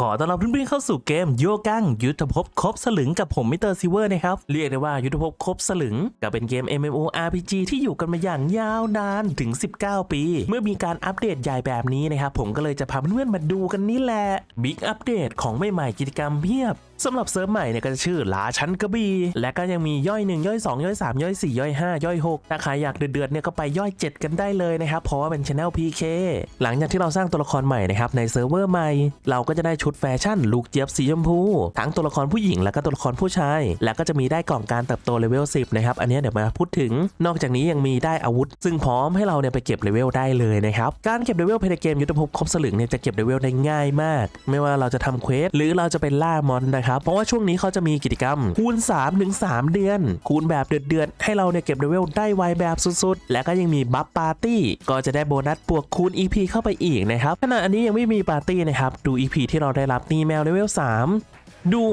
ขอต้อนรับเพื่อนๆเข้าสู่เกมโยกังยุทธภพครบสลึงกับผมมิเตอร์ซิเวอร์นะครับ เรียกได้ว่ายุทธภพครบสลึง ก็เป็นเกม MMORPG ที่อยู่กันมาอย่างยาวนานถึง 19 ปี เมื่อมีการอัปเดตใหญ่แบบนี้นะครับ ผมก็เลยจะพาเพื่อนๆมาดูกันนี่แหละบิ๊กอัปเดตของใหม่ๆกิจกรรมเพียบสำหรับเซิร์ฟใหม่เนี่ยก็จะชื่อลาชันกระบี่และก็ยังมีย่อย 1 ย่อย 2 ย่อย 3 ย่อย 4 ย่อย 5 ย่อย 6 ถ้าใครอยากเดือดๆเนี่ยก็ไปย่อย 7 กันได้เลยนะครับ เพราะว่าเป็นช anel PK หลังจากที่เราสร้างตัวละครใหม่นะครับในเซิร์ฟเวอร์ใหม่ เราก็จะได้ชุดแฟชั่นลูกเจี๊ยบสีชมพู ทั้งตัวละครผู้หญิงและก็ตัวละครผู้ชาย แล้วก็จะมีได้กล่องการเติบโตเลเวล 10 นะครับ อันนี้เดี๋ยวมาพูดถึง นอกจากนี้ยังมีได้อาวุธ ซึ่งพร้อมให้เราเนี่ยไปเก็บเลเวลได้เลยนะครับ การเก็บเลเวลภายในเกมยุทธภพครบสลึงเนี่ยจะเก็บเลเวลได้ง่ายมาก ไม่ว่าเราจะทำเควสหรือเราจะเป็นล่ามอนนะครับเพราะว่าช่วงนี้เขาจะมีกิจกรรม คูณ 3 ถึง 3 เดือน คูณแบบเดือดๆให้เราเนี่ยเก็บเลเวลได้ไวแบบสุดๆ และก็ยังมีบัฟปาร์ตี้ก็จะได้โบนัสบวกคูณ EP เข้าไปอีกนะครับขณะอันนี้ยังไม่มีปาร์ตี้นะครับดู EP ที่เราได้รับนี่แมวเลเวล3ดู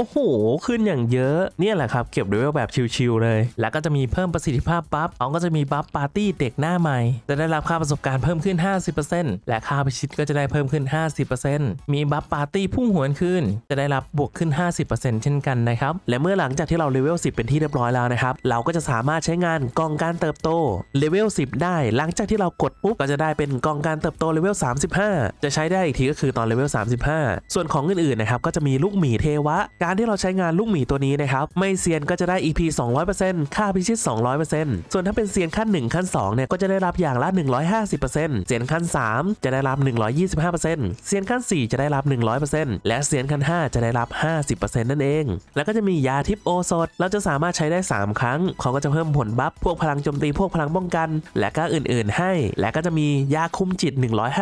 โอ้โห ขึ้นอย่างเยอะ เนี่ยแหละครับ เก็บเลเวลแบบชิวๆเลย แล้วก็จะมีเพิ่มประสิทธิภาพบัฟเขาก็จะมีบัฟปาร์ตี้เด็กหน้าใหม่ จะได้รับค่าประสบการณ์เพิ่มขึ้น 50%และค่าพิชิตก็จะได้เพิ่มขึ้น 50%มีบัฟปาร์ตี้พุ่งหวนขึ้น จะได้รับบวกขึ้น 50%เช่นกันนะครับ และเมื่อหลังจากที่เราเลเวล 10 เป็นที่เรียบร้อยแล้วนะครับ เราก็จะสามารถใช้งานกองการเติบโตเลเวล 10 ได้ หลังจากที่เรากดปุ๊บก็จะได้เป็นกองการเติบโตเลเวล 35 จะใช้ได้อีกทีก็คือตอนเลเวล 35 ส่วนของอื่นๆนะครับก็จะมีลูกหมีเทวะกการที่เราใช้งานลูกหมีตัวนี้นะครับ ไม่เซียนก็จะได้ EP 200%ค่าพิชิต 200%ส่วนถ้าเป็นเซียนขั้น 1 ขั้น2เนี่ยก็จะได้รับอย่างละ 150%เซียนขั้น 3 จะได้รับ 125%เซียนขั้น 4 จะได้รับ 100%และเซียนขั้น 5 จะได้รับ 50%นั่นเอง แล้วก็จะมียาทิปโอโซดเราจะสามารถใช้ได้ 3 ครั้ง เขาก็จะเพิ่มผลบัฟพวกพลังโจมตีพวกพลังป้องกัน และก็อื่น ๆ ให้ และก็จะมียาคุมจิต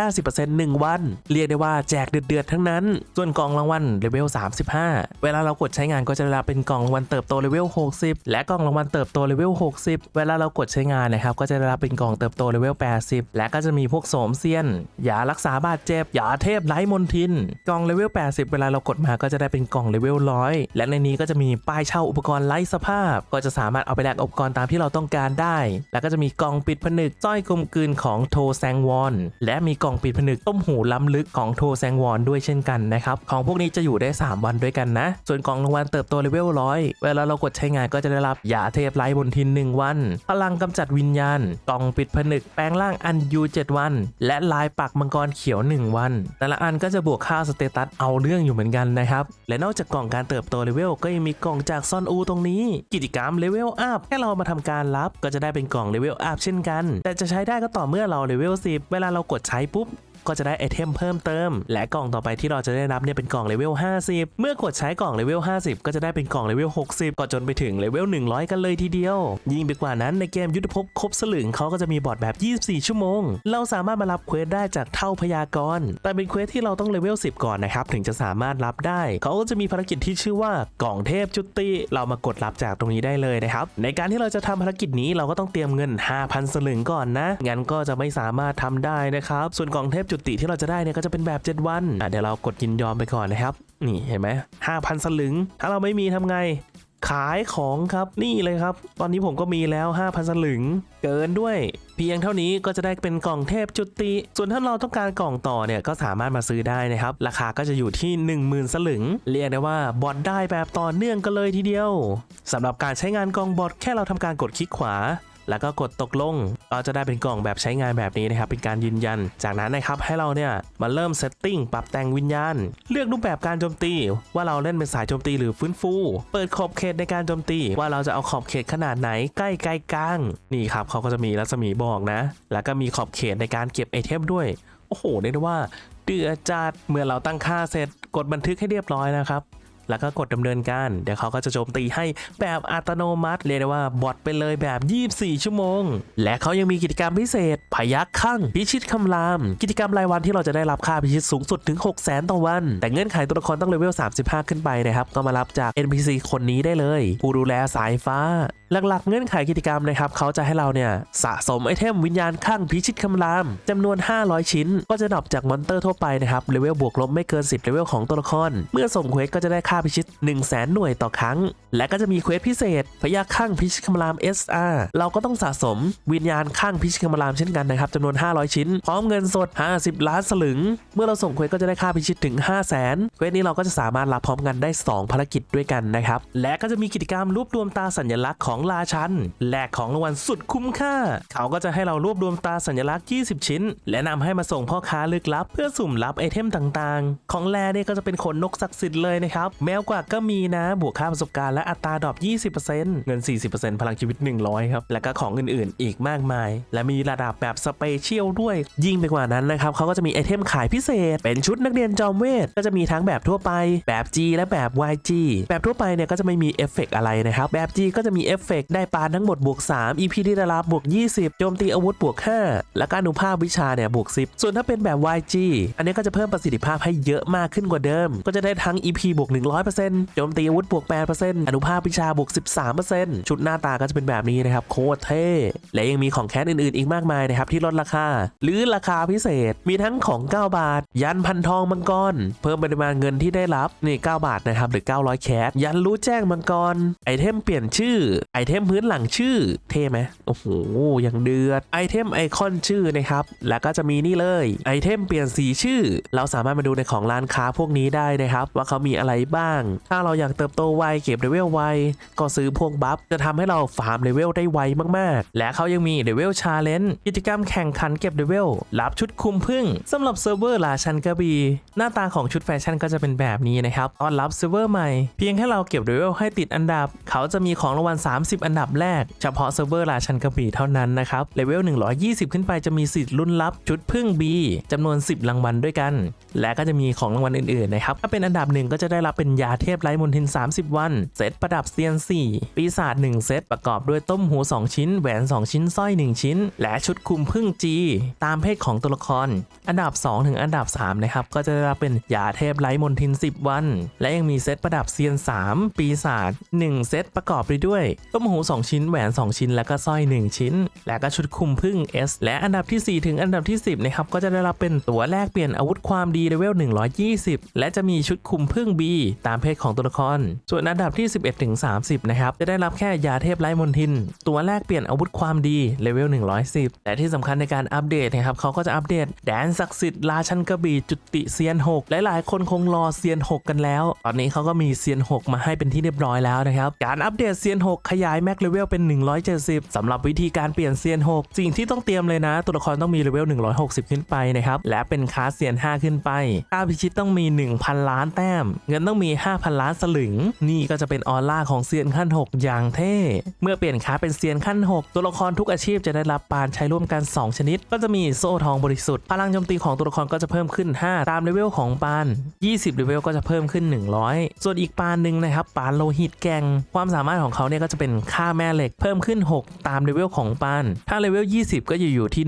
150% 1 วัน เรียกได้ว่าแจกเดือดๆทั้งนั้น ส่วนกองรางวัลเลเวล35 เวลาเรากดใช้งานก็จะได้รับเป็นกล่องรางวัลเติบโตเลเวล 60 และกล่องรางวัลเติบโตเลเวล 60 เวลาเรากดใช้งานนะครับก็จะได้รับเป็นกล่องเติบโตเลเวล 80 และก็จะมีพวกโสมเซียนยารักษาบาดเจ็บยาเทพไร้มนทิน กล่องเลเวล 80 เวลาเรากดมาก็จะได้เป็นกล่องเลเวล100และในนี้ก็จะมีป้ายเช่าอุปกรณ์ไร้สภาพ ก็จะสามารถเอาไปแลกอุปกรณ์ตามที่เราต้องการได้ แล้วก็จะมีกล่องปิดผนึกสร้อยกลมกลืนของโทแซงวอนและมีกล่องปิดผนึกต้มหูล้ำลึกของโทแซงวอนด้วยเช่นกันนะครับของพวกนี้จะอยู่ได้ 3 วันด้วยกันนะส่วนกล่องรางวัลเติบโตเลเวลร้อยเวลาเรากดใช้งานก็จะได้รับยาเทพไร้บนทิน1วัน พลังกำจัดวิญญาณ กล่องปิดผนึกแปลงร่างอันยู7วัน และลายปักมังกรเขียว 1 วัน แต่ละอันก็จะบวกค่าสเตตัสเอาเรื่องอยู่เหมือนกันนะครับ และนอกจากกล่องการเติบโตเลเวลก็ยังมีกล่องจากซอนอูตรงนี้ กิจกรรมเลเวลอัพแค่เรามาทำการรับก็จะได้เป็นกล่องเลเวลอัพเช่นกัน แต่จะใช้ได้ก็ต่อเมื่อเราเลเวล10 เวลาเรากดใช้ปุ๊บ ก็จะได้ไอเทมเพิ่มเติม และกล่องต่อไปที่เราจะได้รับเนี่ยเป็นกล่องเลเวล 50 เมื่อกดใช้กล่องเลเวล 50 ก็จะได้เป็นกล่องเลเวล 60 ก็จนไปถึงเลเวล 100 กันเลยทีเดียว ยิ่งไปกว่านั้นในเกมยุทธภพครบสลึงเขาก็จะมีบอร์ดแบบ 24 ชั่วโมง เราสามารถมารับเควสได้จากเท่าพยากร แต่เป็นเควสที่เราต้องเลเวล 10 ก่อนนะครับถึงจะสามารถรับได้เขาก็จะมีภารกิจที่ชื่อว่ากล่องเทพจุติเรามากดรับจากตรงนี้ได้เลยนะครับในการที่เราจะทำภารกิจนี้เราก็ต้องเตรียมเงิน 5,000 สลึงก่อนนะงั้นก็จะไม่สามารถทำได้นะครับส่วนกล่องเทพจุุติที่เราจะได้เนี่ยก็จะเป็นแบบ 7 วันอะเดี๋ยวเรากดยินยอมไปก่อนนะครับ นี่เห็นไหม5,000สลึง ถ้าเราไม่มีทำไง ขายของครับนี่เลยครับ ตอนนี้ผมก็มีแล้ว 5,000สลึง เกินด้วยเพียงเท่านี้ก็จะได้เป็นกล่องเทพจุติ ส่วนถ้าเราต้องการกล่องต่อเนี่ยก็สามารถมาซื้อได้นะครับ ราคาก็จะอยู่ที่ 10,000 สลึง เรียกได้ว่าบอทได้แบบต่อเนื่องกันเลยทีเดียวสำหรับการใช้งานกล่องบอทแค่เราทำการกดคลิกขวา แล้วก็กดตกลงเราจะได้เป็นกล่องแบบใช้งานแบบนี้นะครับเป็นการยืนยัน จากนั้นนะครับให้เราเนี่ยมาเริ่มเซตติ้งปรับแต่งวิญญาณ เลือกรูปแบบการโจมตี ว่าเราเล่นเป็นสายโจมตีหรือฟื้นฟู เปิดขอบเขตในการโจมตี ว่าเราจะเอาขอบเขตขนาดไหนใกล้ใกล้กลางนี่ครับเขาก็จะมีรัศมีบอกนะ แล้วก็มีขอบเขตในการเก็บไอเทมด้วยโอ้โหเรียกได้ว่าเดือดจัดเมื่อเราตั้งค่าเสร็จกดบันทึกให้เรียบร้อยนะครับ แล้วก็กดดำเนินการ เดี๋ยวเขาก็จะโจมตีให้แบบอัตโนมัติเรียกได้ว่าบอทไปเลยแบบ 24 ชั่วโมง และเขายังมีกิจกรรมพิเศษ พยักข้างพิชิตคำราม กิจกรรมรายวันที่เราจะได้รับค่าพิชิตสูงสุดถึง6 0 0 0 0 0ต่อวัน แต่เงื่อนไขตัวละครต้องเลเวล 35 ขึ้นไปนะครับ ก็มารับจาก NPC คนนี้ได้เลย ผู้ดูแลสายฟ้าหลักๆ เงื่อนไขกิจกรรมนะครับเขาจะให้เราเนี่ยสะสมไอเทมวิญญาณข้างพิชิตคำรามจำนวน 500 ชิ้น ก็จะดรอปจากมอนเตอร์ทั่วไปนะครับเลเวลบวกลบไม่เกิน 10เลเวลของตัวละคร เมื่อส่งเควสก็จะได้ค่าพิชิต 1 0 0 0 0แหน่วยต่อครั้ง และก็จะมีเควสพิเศษ พยาข้างพิชิตคำราม SR เราก็ต้องสะสมวิญญาณข้างพิชิตคำรามเช่นกันนะครับจำนวน 500 ชิ้น พร้อมเงินสด 50 ล้านสลึง เมื่อเราส่งเควสก็จะได้ค่าพิชิตถึง 5 0 0 0 0 0เควสนี้เราก็จะสามารถรับพร้อมกันได้ 2 ภารกิจด้วยกันนะครับและก็จะมีกิจกรรมรวบรวมตาสัญลักษณ์ของราชัน แลกของรางวัลสุดคุ้มค่า เขาก็จะให้เรารวบรวมตาสัญลักษณ์ 20 ชิ้น และนำให้มาส่งพ่อค้าลึกลับ เพื่อสุ่มรับไอเทมต่างๆ ของแลเนี่ยก็จะเป็นขนนกศักดิ์สิทธิ์เลยนะครับ แมวกว่าก็มีนะ บวกค่าประสบการณ์และอัตราดรอป 20%เงิน 40%พลังชีวิต 100 ครับ แล้วก็ของอื่นๆ อีกมากมาย และมีระดับแบบสเปเชียลด้วย ยิ่งไปกว่านั้นนะครับเขาก็จะมีไอเทมขายพิเศษ เป็นชุดนักเรียนจอมเวท ก็จะมีทั้งแบบทั่วไป แบบ G และแบบ YG แบบทั่วไปเนี่ยก็จะไม่มีเอฟเฟกอะไรนะครับ แบบ G ก็จะมีเอฟเฟกได้ปานทั้งหมดบวก 3 EP ที่ได้รับบวก 20 โจมตีอาวุธบวก 5 และการอนุภาพวิชาเนี่ยบวก 10 ส่วนถ้าเป็นแบบ YG อันนี้ก็จะเพิ่มประสิทธิภาพให้เยอะมากขึ้นกว่าเดิม ก็จะได้ทั้ง EP บวก 100%โจมตีอาวุธบวก 8%อนุภาพวิชาบวก 13%ชุดหน้าตาก็จะเป็นแบบนี้นะครับโคตรเท่และยังมีของแคสอื่นๆ อีกมากมายนะครับที่ลดราคา หรือราคาพิเศษมีทั้งของ 9 บาท ยันพันทองมังกร เพิ่มปริมาณเงินที่ได้รับนี่9บาทนะครับหรือ 900 แคสยันรู้แจ้งมังกร ไอเทมเปลี่ยนชื่อไอไอเทมพื้นหลังชื่อเท่ไหมโอ้โหอย่างเดือดไอเทมไอคอนชื่อนะครับ แล้วก็จะมีนี่เลยไอเทมเปลี่ยนสีชื่อ เราสามารถมาดูในของร้านค้าพวกนี้ได้นะครับ ว่าเขามีอะไรบ้าง ถ้าเราอยากเติบโตไวเก็บเลเวลไวก็ซื้อพวกบัฟจะทำให้เราฟาร์มเลเวลได้ไวมากๆ และเขายังมีเลเวลชาเลนจ์กิจกรรมแข่งขันเก็บเลเวลรับชุดคุมพึ่งสำหรับเซิร์ฟเวอร์ราชันกระบีหน้าตาของชุดแฟชั่นก็จะเป็นแบบนี้นะครับตอนรับเซิร์ฟเวอร์ใหม่เพียงแค่เราเก็บเลเวลให้ติดอันดับ เขาจะมีของรางวัล30 อันดับแรก เฉพาะเซิร์ฟเวอร์ราชันกระบี่เท่านั้นนะครับเลเวล 120 ขึ้นไปจะมีสิทธิ์ลุ้นรับชุดพึ่ง B จำนวน 10 รางวัลด้วยกัน และก็จะมีของรางวัลอื่นๆนะครับถ้าเป็นอันดับหนึ่งก็จะได้รับเป็นยาเทพไร้มนทิน 30 วัน เซตประดับเซียน 4 ปีศาจ1เซตประกอบด้วยต้มหู2 ชิ้น แหวน 2 ชิ้นสร้อย 1 ชิ้น และชุดคุมพึ่ง G ตามเพศของตัวละคร อันดับ 2 ถึงอันดับ3นะครับก็จะได้รับเป็นยาเทพไร้มนทิน 10 วัน และยังมีเซตประดับเซียน 3 ปีศาจ1เซตประกอบไปด้วยต้มหู 2 ชิ้นแหวน 2 ชิ้น และก็สร้อย 1 ชิ้น และก็ชุดคุมพึ่ง S และอันดับทีสี่ 4 ถึงอันดับที่ 10นะครับก็จะได้รับเป็นตัวแลกเปลี่ยนอาวุธความดีเลเวล 120 และจะมีชุดคุมพึ่ง B ตามเพศของตัวละคร ส่วนอันดับที่ 11ถึง30นะครับจะได้รับแค่ยาเทพไร้มนทิน ตัวแลกเปลี่ยนอาวุธความดีเลเวล 110 และที่สำคัญในการอัปเดตนะครับเขาก็จะอัปเดตแดนศักดิ์สิทธิ์ราชันกระบี่จุติเซียน6หลายๆ คนคงรอเซียน 6 กันแล้ว ตอนนี้เขาก็มีเซียน 6 มาให้เป็นที่เรียบร้อยแล้วนะครับการอัปเดตเซียน 6 ขยายแม็กเลเวลเป็น 170สำหรับวิธีการเปลี่ยนเซียน 6 สิ่งที่ต้องเตรียมเลยนะ ตัวละครต้องมีเลเวล 160 ขึ้นไปนะครับ และเป็นคลาสเซียน 5 ขึ้นไปค่าพิชิตต้องมี 1,000 ล้านแต้ม เงินต้องมี 5,000 ล้านสลึง นี่ก็จะเป็นออร่าของเซียนขั้น 6 อย่างเท่ เมื่อเปลี่ยนคลาสเป็นเซียนขั้น 6 ตัวละครทุกอาชีพจะได้รับปานใช้ร่วมกัน 2 ชนิด ก็จะมีโซ่ทองบริสุทธิ์ พลังโจมตีของตัวละครก็จะเพิ่มขึ้น 5 ตามเลเวลของปาน 20เลเวลก็จะเพิ่มขึ้น 100 ส่วนอีกปานหนึ่งนะครับปานโลหิตแกงความสามารถของเขาเนี่ยก็จะเป็นค่าแม่เหล็กเพิ่มขึ้น 6 ตามเลเวลของปานถ้าเลเวล 20 ก็อยู่อยู่ที่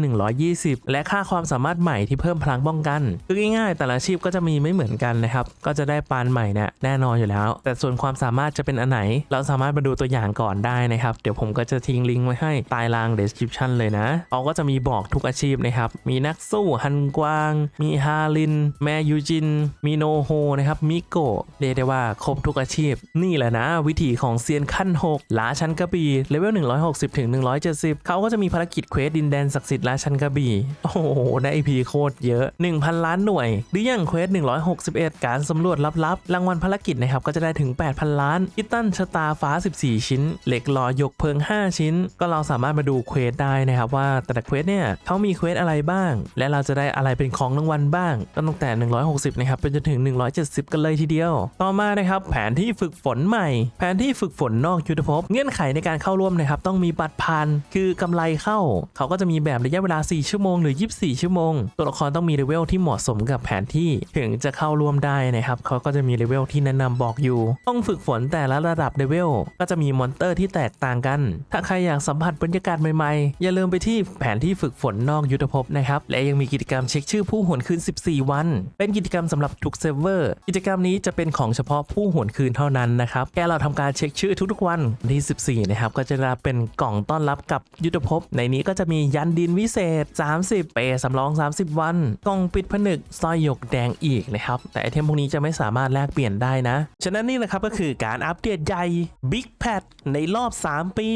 120 และค่าความสามารถใหม่ที่เพิ่มพลังป้องกัน คือง่ายๆ แต่ละอาชีพก็จะมีไม่เหมือนกันนะครับ ก็จะได้ปานใหม่เนี่ยแน่นอนอยู่แล้ว แต่ส่วนความสามารถจะเป็นอันไหน เราสามารถมาดูตัวอย่างก่อนได้นะครับ เดี๋ยวผมก็จะทิ้งลิงก์ไว้ให้ใต้ล่าง description เลยนะเขาก็จะมีบอกทุกอาชีพนะครับ มีนักสู้ฮันกวาง มีฮาริน แมยูจิน มีโนโฮนะครับ มิโกะ เรียกได้ว่าครบทุกอาชีพ นี่แหละนะ วิธีของเซียนขั้น 6ล้าชันกระบี่เลเวล160 ถึง 170 เขาก็จะมีภารกิจเควสดินแดนศักดิ์สิทธิ์ล้าชันกระบี่ โอ้โห ได้พีโคตรเยอะ 1,000 ล้านหน่วย หรืออย่างเควส 161 การสำรวจลับๆ รางวัลภารกิจนะครับ ก็จะได้ถึง 8,000 ล้านอิตันชะตาฟ้า 14 ชิ้น เหล็กหล่อหยกเพลิง 5 ชิ้น ก็เราสามารถมาดูเควสได้นะครับว่าแต่ละเควสเนี่ยเขามีเควสอะไรบ้าง และเราจะได้อะไรเป็นของรางวัลบ้างตั้งแต่ 160 นะครับไปจนถึง 170 กันเลยทีเดียว ต่อมานะครับแผนที่ฝึกฝนใหม่ แผนที่ฝึกฝนนอกยุทธภพงื่อนไขในการเข้าร่วมนะครับต้องมีบัตรพันคือกำไรเข้า เขาก็จะมีแบบระยะเวลา 4 ชั่วโมงหรือ 24 ชั่วโมง ตัวละครต้องมีเลเวลที่เหมาะสมกับแผนที่ถึงจะเข้าร่วมได้นะครับเขาก็จะมีเลเวลที่แนะนำบอกอยู่ ต้องฝึกฝนแต่ละระดับเลเวลก็จะมีมอนเตอร์ที่แตกต่างกัน ถ้าใครอยากสัมผัสบรรยากาศใหม่ๆ อย่าลืมไปที่แผนที่ฝึกฝนนอกยุทธภพนะครับและยังมีกิจกรรมเช็คชื่อผู้หวนคืน 14 วัน เป็นกิจกรรมสำหรับทุกเซิร์ฟเวอร์ กิจกรรมนี้จะเป็นของเฉพาะผู้หวนคืนเท่านั้นนะครับแค่เราทำการเช็คชื่อทุกๆวันที่24 นะครับ ก็จะได้เป็นกล่องต้อนรับกับยุทธภพ ในนี้ก็จะมียันดินวิเศษ 30 เปย์สำรอง 30 วัน กล่องปิดผนึกสร้อยหยกแดงอีกนะครับ แต่ไอเทมพวกนี้จะไม่สามารถแลกเปลี่ยนได้นะ ฉะนั้นนี่แหละครับก็คือการอัปเดตใหญ่ Big p a t ในรอบ 3 ปี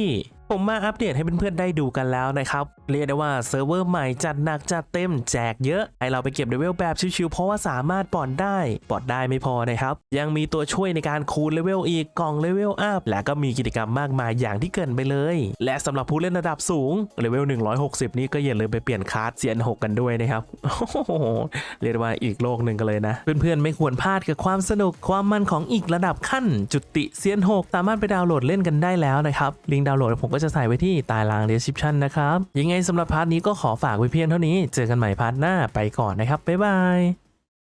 ผมมาอัปเดตให้เพื่อนๆได้ดูกันแล้วนะครับเรียกได้ว่าเซิร์ฟเวอร์ใหม่จัดหนักจัดเต็มแจกเยอะให้เราไปเก็บเลเวลแบบชิวๆเพราะว่าสามารถปอนได้ปอนได้ไม่พอนะครับยังมีตัวช่วยในการคูณเลเวลอีกกล่องเลเวลอัพและก็มีกิจกรรมมากมายอย่างที่เกินไปเลย และสำหรับผู้เล่นระดับสูงเลเวล160 นี่ก็อย่าลืมไปเปลี่ยนคาร์ดเซียน6กันด้วยนะครับเรียกว่าอีกโลกหนึ่งกันเลยนะ เพื่อนๆไม่ควรพลาดกับความสนุกความมันของอีกระดับขั้น จุติเซียน6สามารถไปดาวน์โหลดเล่นกันได้แล้วนะครับลิงก์ดาวน์โหลดผมก็จะใส่ไว้ที่ใต้ล่าง description นะครับ ยังไงสำหรับพาร์ทนี้ก็ขอฝากไว้เพียงเท่านี้ เจอกันใหม่พาร์ทหน้าไปก่อนนะครับ บ๊ายบาย